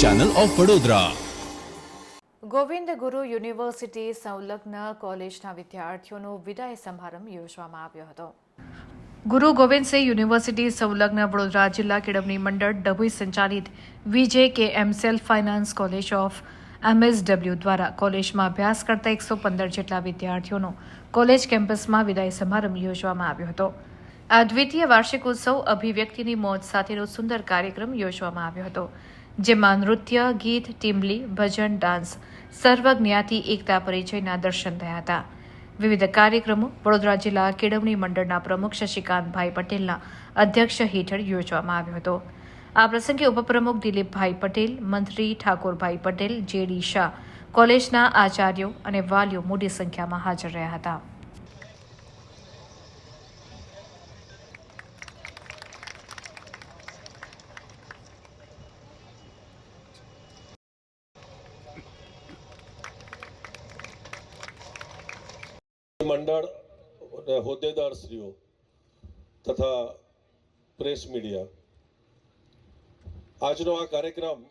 Channel of Vadodara Govind ગુરુ university સંલગ્ન કોલેજના વિદ્યાર્થીઓનો વિદાય સમારંભ યોજવામાં આવ્યો હતો. ગુરુ ગોવિંદસિંહ યુનિવર્સિટી સંલગ્ન વડોદરા જિલ્લા કેળવણી મંડળ ડભોઈ સંચાલિત VJ K M self finance college of MSW દ્વારા કોલેજમાં અભ્યાસ કરતા એકસો પંદર જેટલા વિદ્યાર્થીઓનો કોલેજ કેમ્પસમાં વિદાય સમારંભ યોજવામાં આવ્યો હતો. આ દ્વિતીય વાર્ષિક ઉત્સવ અભિવ્યક્તિની મોજ સાથેનો સુંદર કાર્યક્રમ યોજવામાં આવ્યો હતો, જેમાં નૃત્ય, ગીત, ટીમલી, ભજન, ડાન્સ, સર્વજ્ઞાતિ, એકતા, પરિચયના દર્શન થયા હતા. વિવિધ કાર્યક્રમો વડોદરા જિલ્લા કેળવણી મંડળના પ્રમુખ શશિકાંતભાઈ પટેલના અધ્યક્ષ હેઠળ યોજવામાં આવ્યો હતો. આ પ્રસંગે ઉપપ્રમુખ દિલીપભાઈ પટેલ, મંત્રી ઠાકોરભાઈ પટેલ, જેડી શાહ, કોલેજના આચાર્યો અને વાલીઓ મોટી સંખ્યામાં હાજર રહ્યા હતા. મંડળ અને હોદ્દેદારશ્રીઓ તથા પ્રેસ મીડિયા આજનો આ કાર્યક્રમ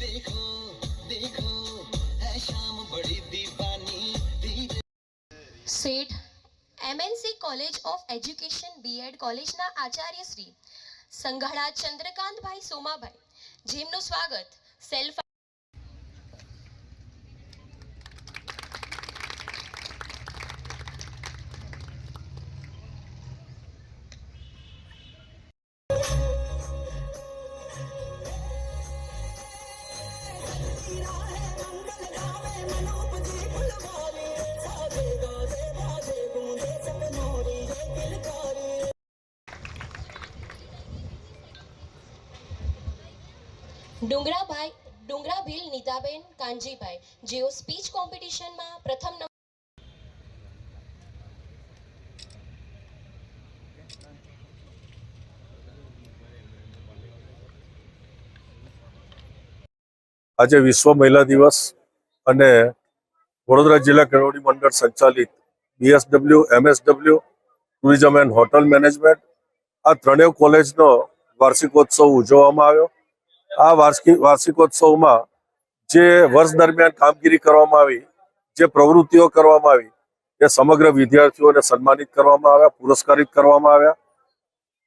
देखो देखो Sheth MNC college of education BEd કોલેજના આચાર્ય શ્રી સંઘાડા ચંદ્રકાંતભાઈ સોમાભાઈ. જેમનું સ્વાગત. સેલ્ફ ડુંગરાભાઈ, ડુંગરાભીલ નીતાબેન, કાનજીભાઈ. જેઓ સ્પીચ કોમ્પિટિશનમાં પ્રથમ આજે વિશ્વ મહિલા દિવસ અને વડોદરા જિલ્લા કેળવણી મંડળ સંચાલિત BSW MSW tourism and hotel management આ ત્રણેય કોલેજનો વાર્ષિકોત્સવ ઉજવવામાં આવ્યો. આ વાર્ષિક વાર્ષિકોત્સવમાં જે વર્ષ દરમિયાન કામગીરી કરવામાં આવી, જે પ્રવૃત્તિઓ કરવામાં આવી, એ સમગ્ર વિદ્યાર્થીઓને સન્માનિત કરવામાં આવ્યા, પુરસ્કારિત કરવામાં આવ્યા.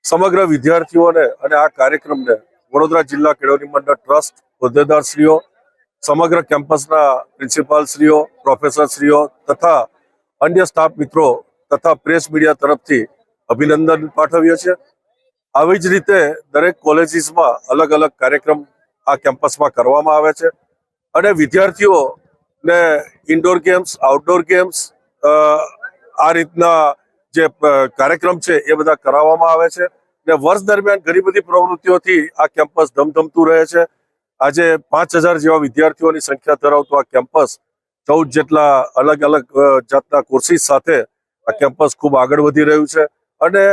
સમગ્ર વિદ્યાર્થીઓને અને આ કાર્યક્રમને વડોદરા જિલ્લા કેળવણી મંડળ ટ્રસ્ટ હોદ્દેદારશ્રીઓ, સમગ્ર કેમ્પસના પ્રિન્સિપાલશ્રીઓ, પ્રોફેસરશ્રીઓ તથા અન્ય સ્ટાફ મિત્રો તથા પ્રેસ મીડિયા તરફથી અભિનંદન પાઠવ્યો છીએ આવી જ રીતે દરેક કોલેજીસમાં અલગ અલગ કાર્યક્રમ આ કેમ્પસમાં કરવામાં આવે છે. અને વિદ્યાર્થીઓને ઇન્ડોર ગેમ્સ આઉટડોર ગેમ્સ આ રીતના જે કાર્યક્રમ છે એ બધા કરાવવામાં આવે છે. ને વર્ષ દરમિયાન ઘણી બધી પ્રવૃત્તિઓથી આ કેમ્પસ ધમધમતું રહે છે. આજે પાંચ હજાર જેવા વિદ્યાર્થીઓની સંખ્યા ધરાવતું આ કેમ્પસ ચૌદ જેટલા અલગ અલગ જાતના કોર્સીસ સાથે આ કેમ્પસ ખૂબ આગળ વધી રહ્યું છે. અને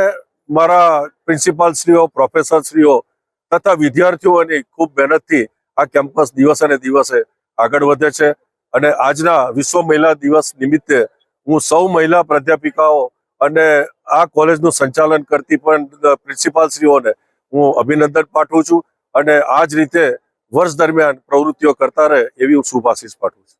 મારા પ્રિન્સિપાલશ્રીઓ, પ્રોફેસરશ્રીઓ તથા વિદ્યાર્થીઓની ખૂબ મહેનતથી આ કેમ્પસ દિવસે ને દિવસે આગળ વધે છે અને આજના વિશ્વ મહિલા દિવસ નિમિત્તે હું સૌ મહિલા પ્રાધ્યાપિકાઓ અને આ કોલેજનું સંચાલન કરતી પણ પ્રિન્સિપાલશ્રીઓને હું અભિનંદન પાઠવું છું અને આ જ રીતે વર્ષ દરમિયાન પ્રવૃત્તિઓ કરતા રહે એવી હું શુભાશીષ પાઠવું છું.